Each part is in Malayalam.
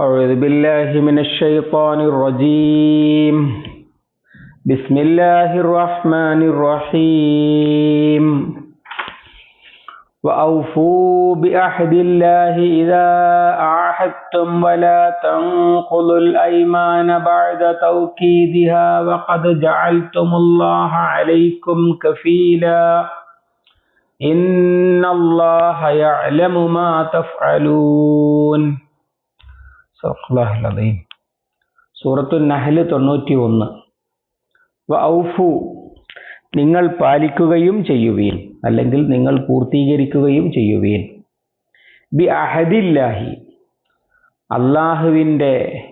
أعوذ بالله من الشيطان الرجيم. بسم الله الرحمن الرحيم. وأوفوا بأحد الله إذا أعهدتم ولا تنقضوا الأيمان بعد توكيدها وقد جعلتم الله عليكم كفيلا. إن الله يعلم ما تفعلون. സൂറത്തുല്ലാഹിലതീം സൂറത്തു നഹൽ തൊണ്ണൂറ്റി ഒന്ന് ഔഫു നിങ്ങൾ പാലിക്കുകയും ചെയ്യുവീൻ അല്ലെങ്കിൽ നിങ്ങൾ പൂർത്തീകരിക്കുകയും ചെയ്യുവീൻ. ബി അഹദില്ലാഹി അള്ളാഹുവിന്റെ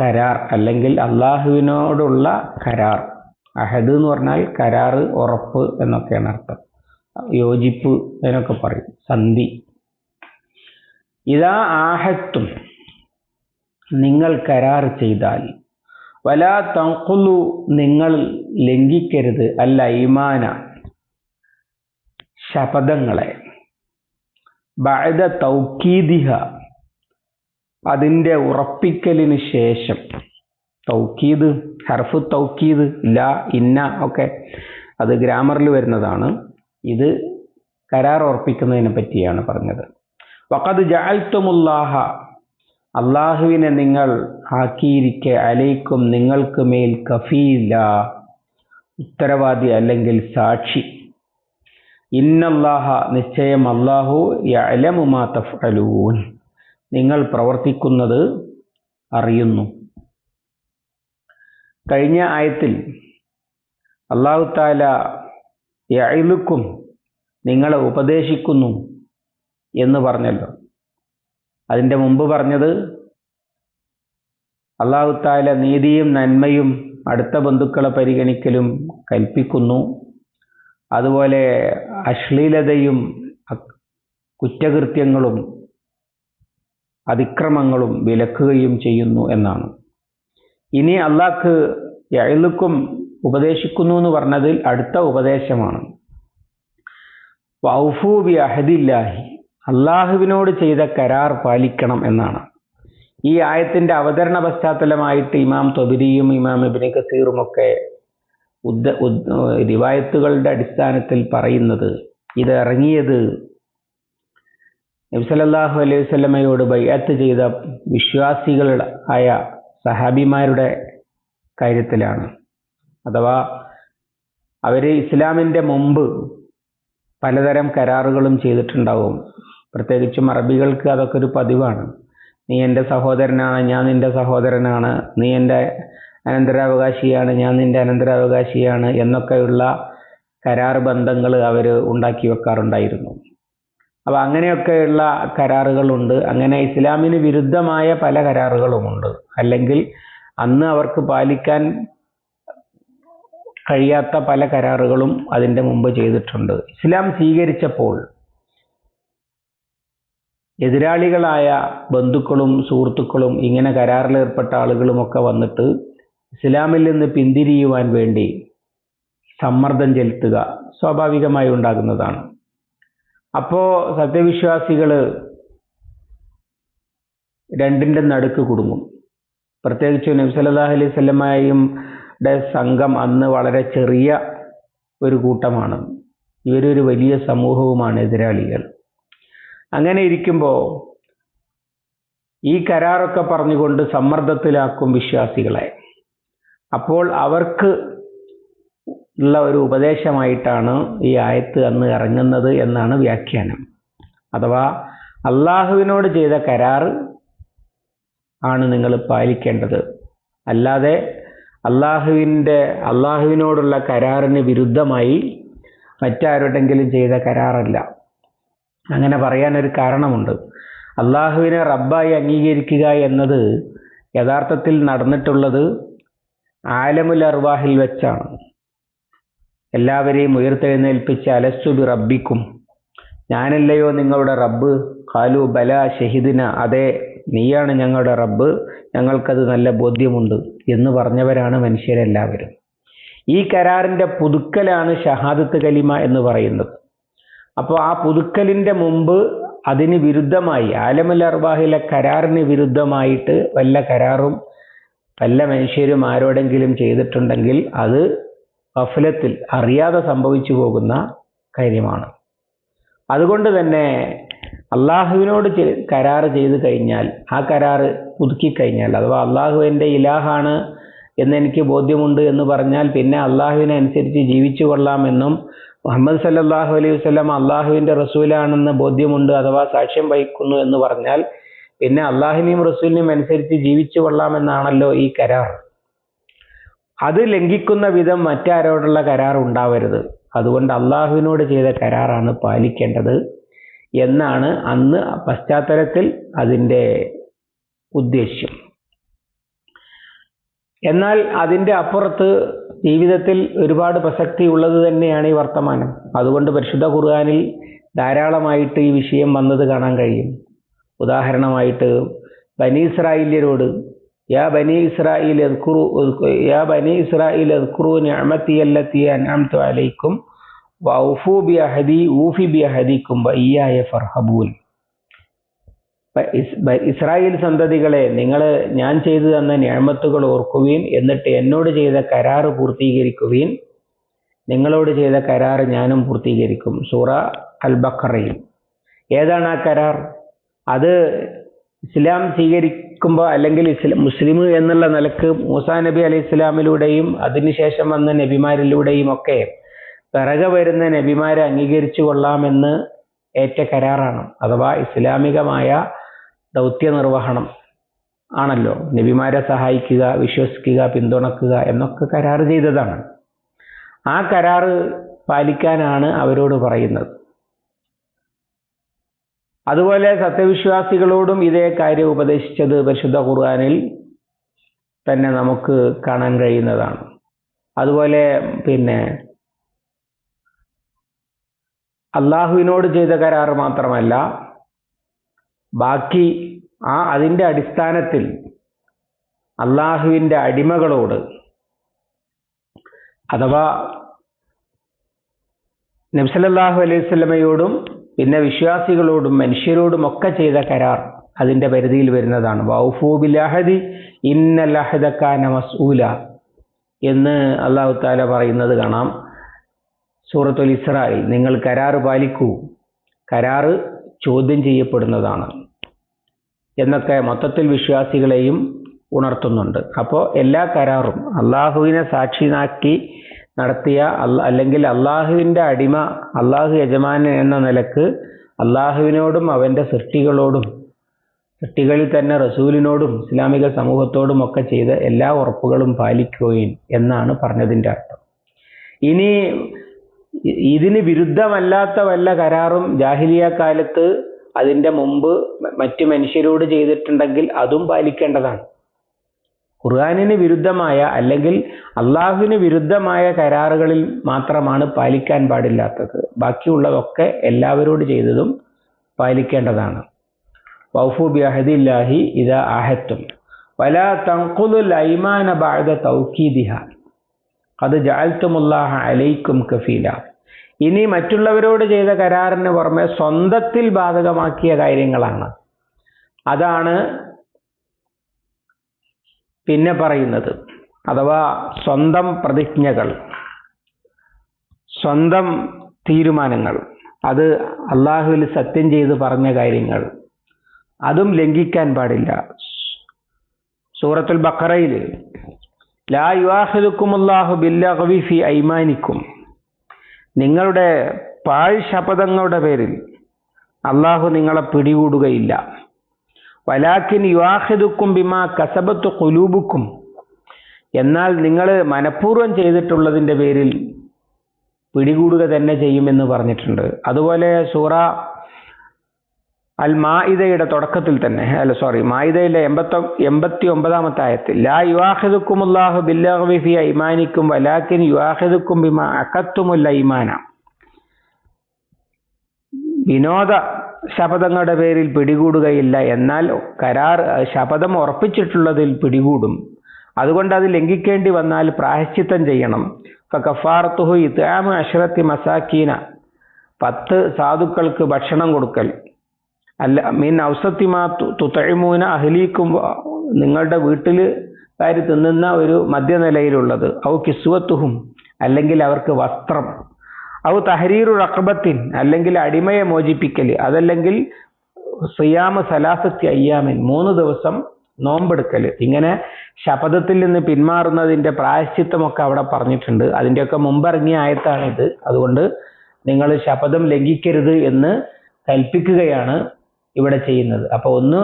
കരാർ അല്ലെങ്കിൽ അള്ളാഹുവിനോടുള്ള കരാർ. അഹദ് എന്ന് പറഞ്ഞാൽ കരാറ് ഉറപ്പ് എന്നൊക്കെയാണ് അർത്ഥം. യോജിപ്പ് എന്നൊക്കെ പറയും. സന്ധി. ഇതാ ആഹത്തും നിങ്ങൾ കരാർ ചെയ്താൽ. വലാ തങ്കുലു നിങ്ങൾ ലംഘിക്കരുത്. അല്ല ഇമാന ശപഥങ്ങളെ. ബഅദ തൗക്കീദിഹ. അതിന്റെ ഉറപ്പിക്കലിന് ശേഷം. തൗക്കീദ് ഹർഫു തൗക്കീദ് ല ഇന്ന ഒക്കെ അത് ഗ്രാമറിൽ വരുന്നതാണ്. ഇത് കരാർ ഉറപ്പിക്കുന്നതിനെ പറ്റിയാണ് പറഞ്ഞത്. വഖദ് ജഅൽത്തുമുല്ലാഹ അള്ളാഹുവിനെ നിങ്ങൾ ആക്കിയിരിക്കെ അലൈക്കും നിങ്ങൾക്ക് മേൽ കഫീല ഉത്തരവാദി അല്ലെങ്കിൽ സാക്ഷി. ഇന്നല്ലാഹ നിശ്ചയം അള്ളാഹു യഅലമുമാ തഫ്അലൂൻ. നിങ്ങൾ പ്രവർത്തിക്കുന്നത് അറിയുന്നു. കഴിഞ്ഞ ആയത്തിൽ അള്ളാഹു താല യഅലുക്കും നിങ്ങളെ ഉപദേശിക്കുന്നു എന്ന് പറഞ്ഞല്ലോ. അതിന്റെ മുമ്പ് പറഞ്ഞത് അള്ളാഹുത്താല നീതിയും നന്മയും അടുത്ത ബന്ധുക്കളെ പരിഗണിക്കലും കൽപ്പിക്കുന്നു. അതുപോലെ അശ്ലീലതയും കുറ്റകൃത്യങ്ങളും അതിക്രമങ്ങളും വിലക്കുകയും ചെയ്യുന്നു എന്നാണ്. ഇനി അള്ളാഹ്ക്ക് എഴുതുക്കും ഉപദേശിക്കുന്നു എന്ന് പറഞ്ഞതിൽ അടുത്ത ഉപദേശമാണ്. വൗഫൂബി അഹദില്ലാഹി അള്ളാഹുവിനോട് ചെയ്ത കരാർ പാലിക്കണം എന്നാണ്. ഈ ആയത്തിന്റെ അവതരണ പശ്ചാത്തലമായിട്ട് ഇമാം തൊബിരിയും ഇമാം ഇബിന് കസീറും ഒക്കെ ഉദ്ദ റിവായത്തുകളുടെ അടിസ്ഥാനത്തിൽ പറയുന്നത് ഇത് ഇറങ്ങിയത് നബ്സലല്ലാഹു അലൈഹി വല്ലമയോട് ബയ്യാത്ത് ചെയ്ത വിശ്വാസികൾ ആയ സഹാബിമാരുടെ കാര്യത്തിലാണ്. അഥവാ അവർ ഇസ്ലാമിന്റെ മുമ്പ് പലതരം കരാറുകളും ചെയ്തിട്ടുണ്ടാവും. പ്രത്യേകിച്ചും അറബികൾക്ക് അതൊക്കെ ഒരു പതിവാണ്. നീ എന്റെ സഹോദരനാണ് ഞാൻ നിന്റെ സഹോദരനാണ് നീ എന്റെ അനന്തരാവകാശിയാണ് ഞാൻ നിന്റെ അനന്തരാവകാശിയാണ് എന്നൊക്കെയുള്ള കരാർ ബന്ധങ്ങൾ അവർ ഉണ്ടാക്കി വെക്കാറുണ്ടായിരുന്നു. അപ്പോൾ അങ്ങനെയൊക്കെയുള്ള കരാറുകളുണ്ട്. അങ്ങനെ ഇസ്ലാമിന് വിരുദ്ധമായ പല കരാറുകളുമുണ്ട്. അല്ലെങ്കിൽ അന്ന് അവർക്ക് പാലിക്കാൻ കഴിയാത്ത പല കരാറുകളും അതിന്റെ മുമ്പ് ചെയ്തിട്ടുണ്ട്. ഇസ്ലാം സ്വീകരിച്ചപ്പോൾ എതിരാളികളായ ബന്ധുക്കളും സുഹൃത്തുക്കളും ഇങ്ങനെ കരാറിലേർപ്പെട്ട ആളുകളുമൊക്കെ വന്നിട്ട് ഇസ്ലാമിൽ നിന്ന് പിന്തിരിയുവാൻ വേണ്ടി സമ്മർദ്ദം ചെലുത്തുക സ്വാഭാവികമായി ഉണ്ടാകുന്നതാണ്. അപ്പോൾ സത്യവിശ്വാസികൾ രണ്ടിന്റെ നടുക്ക് കുടുങ്ങും. പ്രത്യേകിച്ച് നബ്സല്ലാ അലൈഹി സ്വലമായും സംഘം അന്ന് വളരെ ചെറിയ ഒരു കൂട്ടമാണ്. ഇവരൊരു വലിയ സമൂഹവുമാണ് എതിരാളികൾ. അങ്ങനെ ഇരിക്കുമ്പോൾ ഈ കരാറൊക്കെ പറഞ്ഞുകൊണ്ട് സമ്മർദ്ദത്തിലാക്കും വിശ്വാസികളെ. അപ്പോൾ അവർക്ക് ഉള്ള ഒരു ഉപദേശമായിട്ടാണ് ഈ ആയത്ത് അന്ന് ഇറങ്ങുന്നത് എന്നാണ് വ്യാഖ്യാനം. അഥവാ അള്ളാഹുവിനോട് ചെയ്ത കരാറ് ആണ് നിങ്ങൾ പാലിക്കേണ്ടത്. അല്ലാതെ അള്ളാഹുവിന്റെ അള്ളാഹുവിനോടുള്ള കരാറിന് വിരുദ്ധമായി മറ്റാരുടെങ്കിലും ചെയ്ത കരാറല്ല. അങ്ങനെ പറയാനൊരു കാരണമുണ്ട്. അള്ളാഹുവിനെ റബ്ബായി അംഗീകരിക്കുക എന്നത് യഥാർത്ഥത്തിൽ നടന്നിട്ടുള്ളത് ആലമുൽ അർവാഹിൽ വെച്ചാണ്. എല്ലാവരെയും ഉയർത്തെഴുന്നേൽപ്പിച്ച് അലസ്തുബി റബ്ബിക്കും. ഞാനല്ലയോ നിങ്ങളുടെ റബ്ബ്? കാലു ബല ഷഹിദിന. അതെ നീയാണ് ഞങ്ങളുടെ റബ്ബ്. ഞങ്ങൾക്കത് നല്ല ബോധ്യമുണ്ട് എന്ന് പറഞ്ഞവരാണ് മനുഷ്യരെല്ലാവരും. ഈ കരാറിന്റെ പുതുക്കലാണ് ഷഹാദത്ത് കലിമ എന്ന് പറയുന്നത്. അപ്പോൾ ആ പുതുക്കലിന്റെ മുമ്പ് അതിന് വിരുദ്ധമായി ആലമുൽ അർവാഹിലെ കരാറിന് വിരുദ്ധമായിട്ട് വല്ല കരാറും വല്ല മനുഷ്യരും ആരോടെങ്കിലും ചെയ്തിട്ടുണ്ടെങ്കിൽ അത് വഫലത്തിൽ അറിയാതെ സംഭവിച്ചു പോകുന്ന കാര്യമാണ്. അതുകൊണ്ട് തന്നെ അള്ളാഹുവിനോട് കരാറ് ചെയ്തു കഴിഞ്ഞാൽ ആ കരാറ് പുതുക്കി കഴിഞ്ഞാൽ അഥവാ അള്ളാഹു എന്റെ ഇലാഹാണ് എന്ന് എനിക്ക് ബോധ്യമുണ്ട് എന്ന് പറഞ്ഞാൽ പിന്നെ അള്ളാഹുവിനനുസരിച്ച് ജീവിച്ചു കൊള്ളാമെന്നും മുഹമ്മദ് സല്ലാഹു അലൈഹി വസല്ലം അള്ളാഹുവിന്റെ റസൂലാണെന്ന് ബോധ്യമുണ്ട് അഥവാ സാക്ഷ്യം വഹിക്കുന്നു എന്ന് പറഞ്ഞാൽ പിന്നെ അള്ളാഹിനെയും റസൂലിനെയും അനുസരിച്ച് ജീവിച്ചു കൊള്ളാമെന്നാണല്ലോ ഈ കരാർ. അത് ലംഘിക്കുന്ന വിധം മറ്റാരോടുള്ള കരാർ ഉണ്ടാവരുത്. അതുകൊണ്ട് അള്ളാഹുവിനോട് ചെയ്ത കരാറാണ് പാലിക്കേണ്ടത് എന്നാണ് അന്ന് പശ്ചാത്തലത്തിൽ അതിന്റെ ഉദ്ദേശ്യം. എന്നാൽ അതിന്റെ അപ്പുറത്ത് ജീവിതത്തിൽ ഒരുപാട് പ്രസക്തി ഉള്ളത് തന്നെയാണ് ഈ വർത്തമാനം. അതുകൊണ്ട് പരിശുദ്ധ ഖുർആനിൽ ധാരാളമായിട്ട് ഈ വിഷയം വന്നത് കാണാൻ കഴിയും. ഉദാഹരണമായിട്ട് ബനി ഇസ്രായേല്യരോട് യാ ബനി ഇസ്രായേൽ എദ്കുറു യാ ബനി ഇസ്രായേൽ എദ്കുറു നിഅമതി അല്ലത്തി അൻഅംതു അലൈക്കും വൗഫു ബി അഹദി ഊഫി ബി അഹദിക്കും വയ്യായ ഫർഹബൂൻ. ഇസ്രായേൽ സന്തതികളെ നിങ്ങൾ ഞാൻ ചെയ്തു തന്ന ഞാമത്തുകൾ ഓർക്കുവീൻ എന്നിട്ട് എന്നോട് ചെയ്ത കരാറ് പൂർത്തീകരിക്കുവീൻ നിങ്ങളോട് ചെയ്ത കരാറ് ഞാനും പൂർത്തീകരിക്കും. സൂറ അൽ ബക്കറയിൽ ഏതാണ് ആ കരാർ? അത് ഇസ്ലാം സ്വീകരിക്കുമ്പോൾ അല്ലെങ്കിൽ മുസ്ലിം എന്നുള്ള നിലയ്ക്ക് മൂസാ നബി അലൈഹി ഇസ്ലാമിലൂടെയും അതിനുശേഷം വന്ന നബിമാരിലൂടെയും ഒക്കെ പിറകെ വരുന്ന നബിമാരെ അംഗീകരിച്ചു കൊള്ളാമെന്ന് ഏറ്റ കരാറാണ്. അഥവാ ഇസ്ലാമികമായ ദൗത്യ നിർവഹണം ആണല്ലോ. നബിമാരെ സഹായിക്കുക വിശ്വസിക്കുക പിന്തുണക്കുക എന്നൊക്കെ കരാർ ചെയ്തതാണ്. ആ കരാറ് പാലിക്കാനാണ് അവരോട് പറയുന്നത്. അതുപോലെ സത്യവിശ്വാസികളോടും ഇതേ കാര്യം ഉപദേശിച്ചത് പരിശുദ്ധ ഖുർആാനിൽ തന്നെ നമുക്ക് കാണാൻ കഴിയുന്നതാണ്. അതുപോലെ പിന്നെ അള്ളാഹുവിനോട് ചെയ്ത കരാറ് മാത്രമല്ല ബാക്കി ആ അതിന്റെ അടിസ്ഥാനത്തിൽ അള്ളാഹുവിന്റെ അടിമകളോട് അഥവാ നബ്സലല്ലാഹു അലൈഹി പിന്നെ വിശ്വാസികളോടും മനുഷ്യരോടും ഒക്കെ ചെയ്ത കരാർ അതിന്റെ പരിധിയിൽ വരുന്നതാണ്. വൗഫൂബിലഹദി ഇന്നലഹദക്കാന മസൂല എന്ന് അള്ളാഹു താല പറയുന്നത് കാണാം. സൂറത്തുൽ ഇസ്രായിൽ നിങ്ങൾ കരാറ് പാലിക്കൂ. കരാറ് ചോദ്യം ചെയ്യപ്പെടുന്നതാണ്. എന്നൊക്കെ മൊത്തത്തിൽ വിശ്വാസികളെയും ഉണർത്തുന്നുണ്ട്. അപ്പോൾ എല്ലാ കരാറും അള്ളാഹുവിനെ സാക്ഷിനാക്കി നടത്തിയ അല്ലെങ്കിൽ അള്ളാഹുവിന്റെ അടിമ അള്ളാഹു യജമാനൻ എന്ന നിലയ്ക്ക് അള്ളാഹുവിനോടും അവന്റെ സൃഷ്ടികളോടും സൃഷ്ടികളിൽ തന്നെ റസൂലിനോടും ഇസ്ലാമിക സമൂഹത്തോടും ഒക്കെ ചെയ്ത എല്ലാ ഉറപ്പുകളും പാലിക്കുകയും എന്നാണ് പറഞ്ഞതിന്റെ അർത്ഥം. ഇനി ഇതിന് വിരുദ്ധമല്ലാത്ത വല്ല കരാറും ജാഹിലിയ കാലത്ത് അതിന്റെ മുമ്പ് മറ്റു മനുഷ്യരോട് ചെയ്തിട്ടുണ്ടെങ്കിൽ അതും പാലിക്കേണ്ടതാണ്. ഖുർആാനിന് വിരുദ്ധമായ അല്ലെങ്കിൽ അള്ളാഹുവിന് വിരുദ്ധമായ കരാറുകളിൽ മാത്രമാണ് പാലിക്കാൻ പാടില്ലാത്തത്. ബാക്കിയുള്ളതൊക്കെ എല്ലാവരോട് ചെയ്തതും പാലിക്കേണ്ടതാണ്. വൗഫു ബി അഹദില്ലാഹി ഇതാ ആഹത്തും വല തങ്കുലുൽ ബഅദ തൗക്കീദിഹ അത് ജാൽത്തുമുല്ലാഹ അലൈക്കും കഫീല. ഇനി മറ്റുള്ളവരോട് ചെയ്ത കരാറിന് പുറമെ സ്വന്തത്തിൽ ബാധകമാക്കിയ കാര്യങ്ങളാണ്. അതാണ് പിന്നെ പറയുന്നത്. അഥവാ സ്വന്തം പ്രതിജ്ഞകൾ. സ്വന്തം തീരുമാനങ്ങൾ. അത് അള്ളാഹുവിൽ സത്യം ചെയ്ത് പറഞ്ഞ കാര്യങ്ങൾ. അതും ലംഘിക്കാൻ പാടില്ല. സൂറത്തുൽ ബക്കറയിൽ ലാ യുവാഹിദുക്കുമുല്ലാഹു ബില്ലഗ്വി ഫി ഐമാനിക്കും. നിങ്ങളുടെ പാഴ് ശപഥങ്ങളുടെ പേരിൽ അള്ളാഹു നിങ്ങളെ പിടികൂടുകയില്ല. വലാക്കിൻ യുവാഹിദുക്കും ബിമാ കസബത്ത് കുലൂബുക്കും എന്നാൽ നിങ്ങൾ മനഃപൂർവം ചെയ്തിട്ടുള്ളതിന്റെ പേരിൽ പിടികൂടുക തന്നെ ചെയ്യുമെന്ന് പറഞ്ഞിട്ടുണ്ട്. അതുപോലെ സൂറ അൽ മായിദയുടെ തുടക്കത്തിൽ തന്നെ അല്ല സോറി മായിദയിലെ എൺപത്തി എൺപത്തി ഒമ്പതാമത്തെ ആയത്തിൽ ലാ യുവാഹിദുക്കുമുല്ലാഹു ബില്ലഗ്വി ഫി ഐമാനിക്കും വലാക്കിൻ യുവാഹിദുക്കും ബിമാ അക്കത്തുമുല്ല ഇമാന വിനോദ ശപഥങ്ങളുടെ പേരിൽ പിടികൂടുകയില്ല എന്നാൽ കരാർ ശപഥം ഉറപ്പിച്ചിട്ടുള്ളതിൽ പിടികൂടും. അതുകൊണ്ട് അത് ലംഘിക്കേണ്ടി വന്നാൽ പ്രായശ്ചിത്തം ചെയ്യണം. കഫാർത്തുഹു ഇത്താമ അഷ്റത്തി മസാക്കീന പത്ത് സാധുക്കൾക്ക് ഭക്ഷണം കൊടുക്കൽ. അല്ല മീൻ ഔസത്തിമാ തുത്തഴിമൂന അഹ്ലീക്കും നിങ്ങളുടെ വീട്ടിൽ കാര് തിന്നുന്ന ഒരു മധ്യനിലയിലുള്ളത് ഔ കിസ്വത്തുഹും അല്ലെങ്കിൽ അവർക്ക് വസ്ത്രം. ഔ തഹരീറു റക്കബത്തിൻ അല്ലെങ്കിൽ അടിമയെ മോചിപ്പിക്കൽ. അതല്ലെങ്കിൽ സിയാമ സലാസത്തി അയ്യാമിൻ മൂന്ന് ദിവസം നോമ്പെടുക്കൽ. ഇങ്ങനെ ശപഥത്തിൽ നിന്ന് പിന്മാറുന്നതിന്റെ പ്രായശ്ചിത്തമൊക്കെ അവിടെ പറഞ്ഞിട്ടുണ്ട്. അതിന്റെയൊക്കെ മുമ്പിറങ്ങിയ ആയത്താണിത്. അതുകൊണ്ട് നിങ്ങൾ ശപഥം ലംഘിക്കരുത് എന്ന് കൽപ്പിക്കുകയാണ്. ഇവിടെ ചെയ്യുന്നത്. അപ്പൊ ഒന്ന്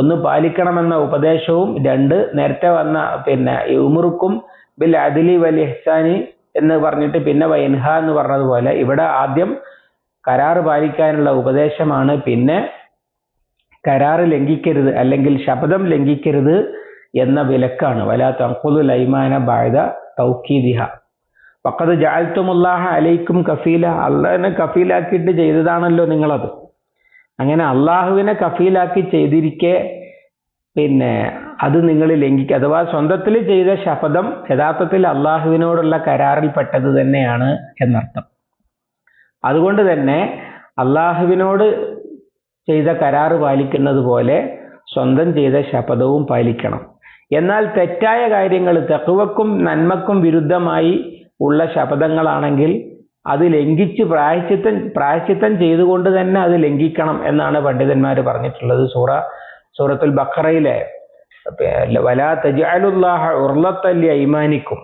ഒന്ന് പാലിക്കണമെന്ന ഉപദേശവും രണ്ട് നേരത്തെ വന്ന പിന്നെ ഉമുറുക്കും ബിൽ അദിലി വൽ ഇഹ്സാനി എന്ന് പറഞ്ഞിട്ട് പിന്നെ വൈൻഹ എന്ന് പറഞ്ഞതുപോലെ ഇവിടെ ആദ്യം കരാർ പാലിക്കാനുള്ള ഉപദേശമാണ്. പിന്നെ കരാറ് ലംഘിക്കരുത് അല്ലെങ്കിൽ ശബ്ദം ലംഘിക്കരുത് എന്ന വിലക്കാണ്. വലാ തങ്കുലു ലൈമാന ബാഴ്ത തൗക്കീദിഹ പക്കത് ജാൽത്തുമുല്ലാഹ അലൈക്കും കഫീല. അള്ളഹനെ കഫീലാക്കിയിട്ട് ചെയ്തതാണല്ലോ നിങ്ങളത്. അങ്ങനെ അള്ളാഹുവിനെ കഫീലാക്കി ചെയ്തിരിക്കെ പിന്നെ അത് നിങ്ങൾ ലംഘിക്കുക അഥവാ സ്വന്തത്തിൽ ചെയ്ത ശപഥം യഥാർത്ഥത്തിൽ അള്ളാഹുവിനോടുള്ള കരാറിൽ പെട്ടത് തന്നെയാണ് എന്നർത്ഥം. അതുകൊണ്ട് തന്നെ അള്ളാഹുവിനോട് ചെയ്ത കരാർ പാലിക്കുന്നത് പോലെ സ്വന്തം ചെയ്ത ശപഥവും പാലിക്കണം. എന്നാൽ തെറ്റായ കാര്യങ്ങൾ തെക്കുവക്കും നന്മക്കും വിരുദ്ധമായി ഉള്ള ശപഥങ്ങളാണെങ്കിൽ അത് ലംഘിച്ച് പ്രായശ്ചിത്തം പ്രായശ്ചിത്തം ചെയ്തുകൊണ്ട് തന്നെ അത് ലംഘിക്കണം എന്നാണ് പണ്ഡിതന്മാർ പറഞ്ഞിട്ടുള്ളത്. സൂറ സൂറത്തുൽ ബക്കറയിലെ വലാ തജാലുല്ലാഹ ഉർലത്തല്ലി ഐമാനിക്കും.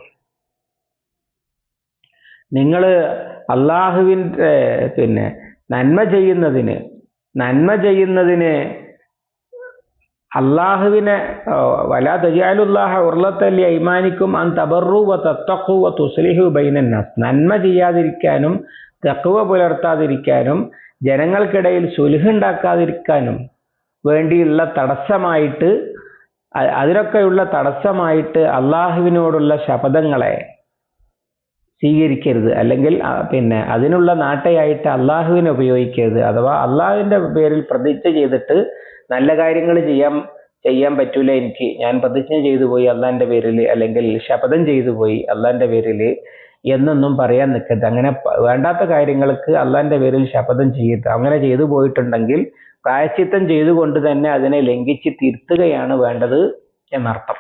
നിങ്ങൾ അള്ളാഹുവിന്റെ പിന്നെ നന്മ ചെയ്യുന്നതിന് നന്മ ചെയ്യുന്നതിന് അള്ളാഹുവിനെ വലാ തജാലുല്ലാഹ ഉർലത്തല്ലി ഐമാനിക്കും അൻ തബറു വ തത്തഖു വ തുസ്ലിഹു ബൈനന്നാസ് നന്മ ചെയ്യാതിരിക്കാനും തക്കുവ പുലർത്താതിരിക്കാനും ജനങ്ങൾക്കിടയിൽ സുലുഹുണ്ടാക്കാതിരിക്കാനും വേണ്ടിയുള്ള തടസ്സമായിട്ട് അതിനൊക്കെയുള്ള തടസ്സമായിട്ട് അള്ളാഹുവിനോടുള്ള ശപഥങ്ങളെ സ്വീകരിക്കരുത്. അല്ലെങ്കിൽ പിന്നെ അതിനുള്ള നാട്ടയായിട്ട് അള്ളാഹുവിനെ ഉപയോഗിക്കരുത്. അഥവാ അള്ളാഹുവിന്റെ പേരിൽ പ്രതിജ്ഞ ചെയ്തിട്ട് നല്ല കാര്യങ്ങൾ ചെയ്യാൻ ചെയ്യാൻ പറ്റൂല എനിക്ക്. ഞാൻ പ്രതിജ്ഞ ചെയ്തു പോയി അള്ളാഹിന്റെ പേരിൽ അല്ലെങ്കിൽ ശപഥം ചെയ്തു പോയി അള്ളാന്റെ പേരിൽ എന്നൊന്നും പറയാൻ നിൽക്കരുത്. അങ്ങനെ വേണ്ടാത്ത കാര്യങ്ങൾക്ക് അള്ളാന്റെ പേരിൽ ശപഥം ചെയ്യരുത്. അങ്ങനെ ചെയ്തു പോയിട്ടുണ്ടെങ്കിൽ പ്രായശ്ചിത്തം ചെയ്തുകൊണ്ട് തന്നെ അതിനെ ലംഘിച്ച് തിരുത്തുകയാണ് വേണ്ടത് എന്നർത്ഥം.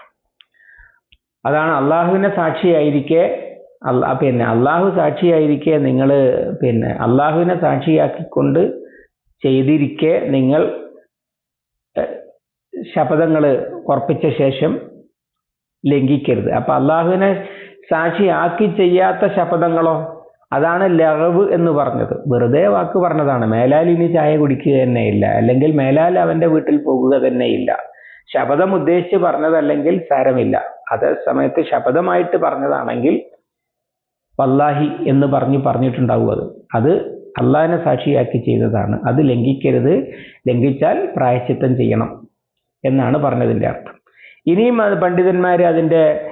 അതാണ് അള്ളാഹുവിനെ സാക്ഷിയായിരിക്കെ അള്ളാ പിന്നെ അള്ളാഹു സാക്ഷിയായിരിക്കെ നിങ്ങൾ പിന്നെ അള്ളാഹുവിനെ സാക്ഷിയാക്കിക്കൊണ്ട് ചെയ്തിരിക്കെ നിങ്ങൾ ശപഥങ്ങൾ ഉറപ്പിച്ച ശേഷം ലംഘിക്കരുത്. അപ്പൊ അള്ളാഹുവിനെ സാക്ഷിയാക്കി ചെയ്യാത്ത ശപഥങ്ങളോ അതാണ് ലഹവ് എന്ന് പറഞ്ഞത്. വെറുതെ വാക്ക് പറഞ്ഞതാണ്. മേലാൽ ഇനി ചായ കുടിക്കുക തന്നെയില്ല അല്ലെങ്കിൽ മേലാൽ അവന്റെ വീട്ടിൽ പോകുക തന്നെയില്ല ശപഥം ഉദ്ദേശിച്ച് പറഞ്ഞതല്ലെങ്കിൽ സാരമില്ല. അതേ സമയത്ത് ശപഥമായിട്ട് പറഞ്ഞതാണെങ്കിൽ വല്ലാഹി എന്ന് പറഞ്ഞു പറഞ്ഞിട്ടുണ്ടാവും അത്. അത് അള്ളാഹിനെ സാക്ഷിയാക്കി ചെയ്തതാണ്. അത് ലംഘിക്കരുത്. ലംഘിച്ചാൽ പ്രായശ്ചിത്തം ചെയ്യണം എന്നാണ് പറഞ്ഞതിന്റെ അർത്ഥം. ഇനിയും അത് പണ്ഡിതന്മാർ അതിന്റെ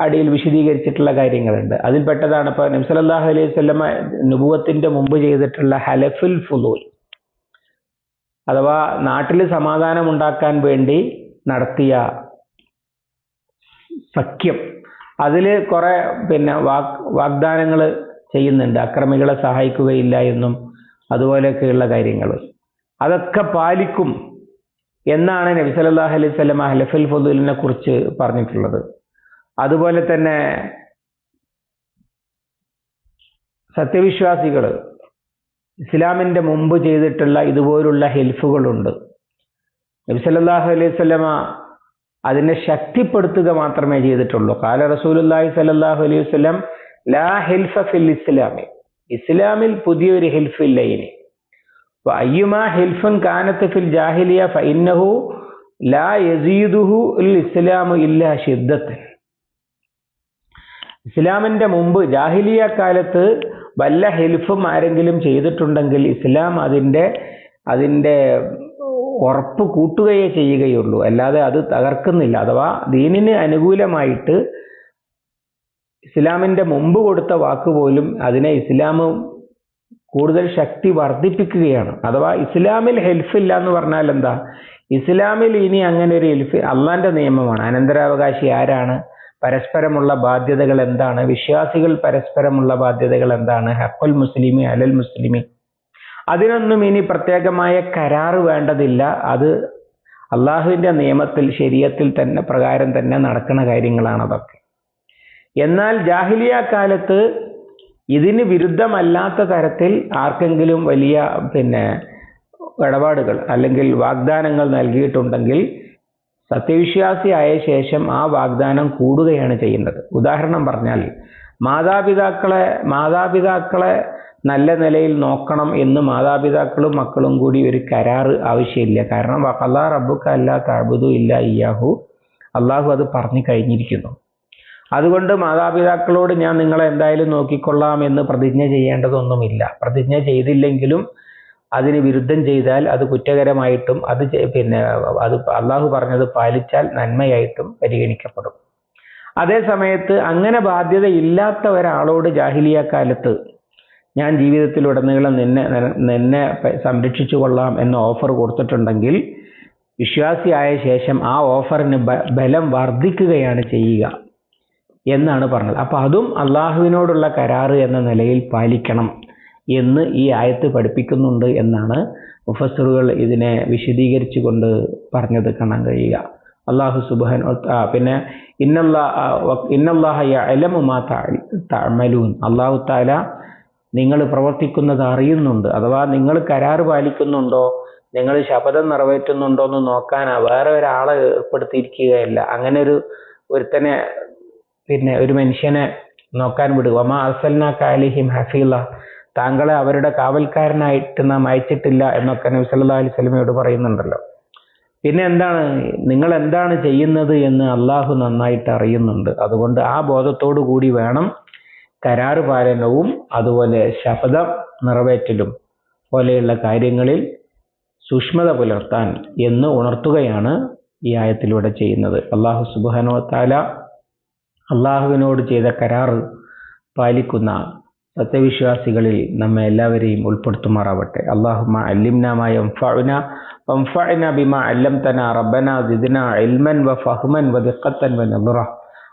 അടിയിൽ വിശദീകരിച്ചിട്ടുള്ള കാര്യങ്ങളുണ്ട്. അതിൽ പെട്ടതാണ് ഇപ്പോൾ നബ്സലല്ലാഹു അലൈഹി സ്വല്ലമ നുപുവത്തിന്റെ മുമ്പ് ചെയ്തിട്ടുള്ള ഹലഫുൽ ഫുലൂൽ അഥവാ നാട്ടിൽ സമാധാനം ഉണ്ടാക്കാൻ വേണ്ടി നടത്തിയ സഖ്യം. അതിൽ കുറേ പിന്നെ വാഗ് വാഗ്ദാനങ്ങൾ ചെയ്യുന്നുണ്ട്. അക്രമികളെ സഹായിക്കുകയില്ല എന്നും അതുപോലെയൊക്കെയുള്ള കാര്യങ്ങൾ അതൊക്കെ പാലിക്കും എന്നാണ് നബി സല്ലല്ലാഹു അലൈഹി വസല്ലം ഹലഫുൽ ഫുദൂലിനെ കുറിച്ച് പറഞ്ഞിട്ടുള്ളത്. അതുപോലെ തന്നെ സത്യവിശ്വാസികൾ ഇസ്ലാമിന്റെ മുമ്പ് ചെയ്തിട്ടുള്ള ഇതുപോലുള്ള ഹെൽഫുകളുണ്ട്. നബി സല്ലല്ലാഹു അലൈഹി വസല്ലമ അതിനെ ശക്തിപ്പെടുത്തുക മാത്രമേ ചെയ്തിട്ടുള്ളൂ. കാല റസൂലുള്ളാഹി സല്ലല്ലാഹു അലൈഹി വസ്ലം ലാ ഹിൽഫ ഫിൽ ഇസ്ലാമി. ഇസ്ലാമിൽ പുതിയൊരു ഹിൽഫ് ഇല്ല ഇനി അയ്യുമാ ഹിൽഫുൻ കാനത്ത് ഫിൽ ജാഹിലിയ ഫഇന്നഹു ലാ യസീദുഹു ഇസ്ലാമു ഇല്ല ഷിദ്ദത്തൻ ഇസ്ലാമിന്റെ മുമ്പ് ജാഹിലിയ കാലത്ത് വല്ല ഹെൽഫും ആരെങ്കിലും ചെയ്തിട്ടുണ്ടെങ്കിൽ ഇസ്ലാം അതിന്റെ അതിന്റെ ഉറപ്പ് കൂട്ടുകയേ ചെയ്യുകയുള്ളൂ. അല്ലാതെ അത് തകർക്കുന്നില്ല. അഥവാ ദീനിന് അനുകൂലമായിട്ട് ഇസ്ലാമിന്റെ മുമ്പ് കൊടുത്ത വാക്ക് പോലും അതിനെ ഇസ്ലാം കൂടുതൽ ശക്തി വർദ്ധിപ്പിക്കുകയാണ്. അഥവാ ഇസ്ലാമിൽ ഹെൽഫ് ഇല്ല എന്ന് പറഞ്ഞാൽ എന്താ? ഇസ്ലാമിൽ ഇനി അങ്ങനെ ഒരു ഹെൽഫ് അള്ളാന്റെ നിയമമാണ്. അനന്തരാവകാശി ആരാണ്? പരസ്പരമുള്ള ബാധ്യതകൾ എന്താണ്? വിശ്വാസികൾ പരസ്പരമുള്ള ബാധ്യതകൾ എന്താണ്? ഹക്കുൽ മുസ്ലിമി അലൽ മുസ്ലിമി. അതിനൊന്നും ഇനി പ്രത്യേകമായ കരാർ വേണ്ടതില്ല. അത് അള്ളാഹുവിന്റെ നിയമത്തിൽ ശരീരത്തിൽ തന്നെ പ്രകാരം തന്നെ നടക്കുന്ന കാര്യങ്ങളാണ് അതൊക്കെ. എന്നാൽ ജാഹിലിയ കാലത്ത് ഇതിന് വിരുദ്ധമല്ലാത്ത തരത്തിൽ ആർക്കെങ്കിലും വലിയ പിന്നെ ഇടപാടുകൾ അല്ലെങ്കിൽ വാഗ്ദാനങ്ങൾ നൽകിയിട്ടുണ്ടെങ്കിൽ സത്യവിശ്വാസിയായ ശേഷം ആ വാഗ്ദാനം കൂടുകയാണ് ചെയ്യുന്നത്. ഉദാഹരണം പറഞ്ഞാൽ മാതാപിതാക്കളെ മാതാപിതാക്കളെ നല്ല നിലയിൽ നോക്കണം എന്ന് മാതാപിതാക്കളും മക്കളും കൂടി ഒരു കരാറ് ആവശ്യമില്ല. കാരണം അള്ളാ റബ്ബുക്ക് അല്ലാ താഴ്ബുദു ഇല്ല ഇയാഹു അള്ളാഹു അത് പറഞ്ഞു കഴിഞ്ഞിരിക്കുന്നു. അതുകൊണ്ട് മാതാപിതാക്കളോട് ഞാൻ നിങ്ങളെ എന്തായാലും നോക്കിക്കൊള്ളാം എന്ന് പ്രതിജ്ഞ ചെയ്യേണ്ടതൊന്നുമില്ല. പ്രതിജ്ഞ ചെയ്തില്ലെങ്കിലും അതിന് വിരുദ്ധം ചെയ്താൽ അത് കുറ്റകരമായിട്ടും അത് പിന്നെ അത് അള്ളാഹു പറഞ്ഞത് പാലിച്ചാൽ നന്മയായിട്ടും പരിഗണിക്കപ്പെടും. അതേ സമയത്ത് അങ്ങനെ ബാധ്യത ഇല്ലാത്ത ഒരാളോട് ജാഹിലിയ കാലത്ത് ഞാൻ ജീവിതത്തിലുടനീളം നിന്നെ നിന്നെ പ- സംരക്ഷിച്ചു കൊള്ളാം എന്ന ഓഫർ കൊടുത്തിട്ടുണ്ടെങ്കിൽ വിശ്വാസിയായ ശേഷം ആ ഓഫറിന് ബലം വർദ്ധിക്കുകയാണ് ചെയ്യുക എന്നാണ് പറഞ്ഞത്. അപ്പം അതും അള്ളാഹുവിനോടുള്ള കരാറ് എന്ന നിലയിൽ പാലിക്കണം എന്ന് ഈ ആയത്ത് പഠിപ്പിക്കുന്നുണ്ട് എന്നാണ് മുഫസറുകൾ ഇതിനെ വിശദീകരിച്ചു കൊണ്ട് പറഞ്ഞത് കാണാൻ കഴിയുക. അള്ളാഹു സുബാൻ പിന്നെ ഇന്നല്ലാ ഇന്നല്ലാഹ യഅലമു മാ തഅമലൂൻ അള്ളാഹു താല നിങ്ങൾ പ്രവർത്തിക്കുന്നത് അറിയുന്നുണ്ട്. അഥവാ നിങ്ങൾ കരാർ പാലിക്കുന്നുണ്ടോ നിങ്ങൾ ശപഥം നിറവേറ്റുന്നുണ്ടോ എന്ന് നോക്കാനാ വേറെ ഒരാളെ ഏർപ്പെടുത്തിയിരിക്കുകയല്ല. അങ്ങനെ ഒരു ഒരുത്തനെ പിന്നെ ഒരു മനുഷ്യനെ നോക്കാൻ വിടുക. അമ്മ അസൽന കാലിഹിം ഹഫീല താങ്കളെ അവരുടെ കാവൽക്കാരനായിട്ട് നാം അയച്ചിട്ടില്ല എന്നൊക്കെ നബി സല്ലാ അലൈഹി സ്വലമയോട് പറയുന്നുണ്ടല്ലോ. പിന്നെ എന്താണ്? നിങ്ങൾ എന്താണ് ചെയ്യുന്നത് എന്ന് അള്ളാഹു നന്നായിട്ട് അറിയുന്നുണ്ട്. അതുകൊണ്ട് ആ ബോധത്തോടു കൂടി വേണം കരാറ് പാലനവും അതുപോലെ ശപഥം നിറവേറ്റലും പോലെയുള്ള കാര്യങ്ങളിൽ സൂക്ഷ്മത പുലർത്താൻ എന്ന് ഉണർത്തുകയാണ് ഈ ആയത്തിലൂടെ ചെയ്യുന്നത് അള്ളാഹു സുബാനോ താല അള്ളാഹുവിനോട് ചെയ്ത കരാറ് പാലിക്കുന്ന സത്യവിശ്വാസികളിൽ നമ്മെ എല്ലാവരെയും ഉൾപ്പെടുത്തുമാറാവട്ടെ അള്ളാഹുമ അല്ലിംനാമായ وانفعنا بما علمتنا ربنا زدنا علما وفهما ودقة ونظرة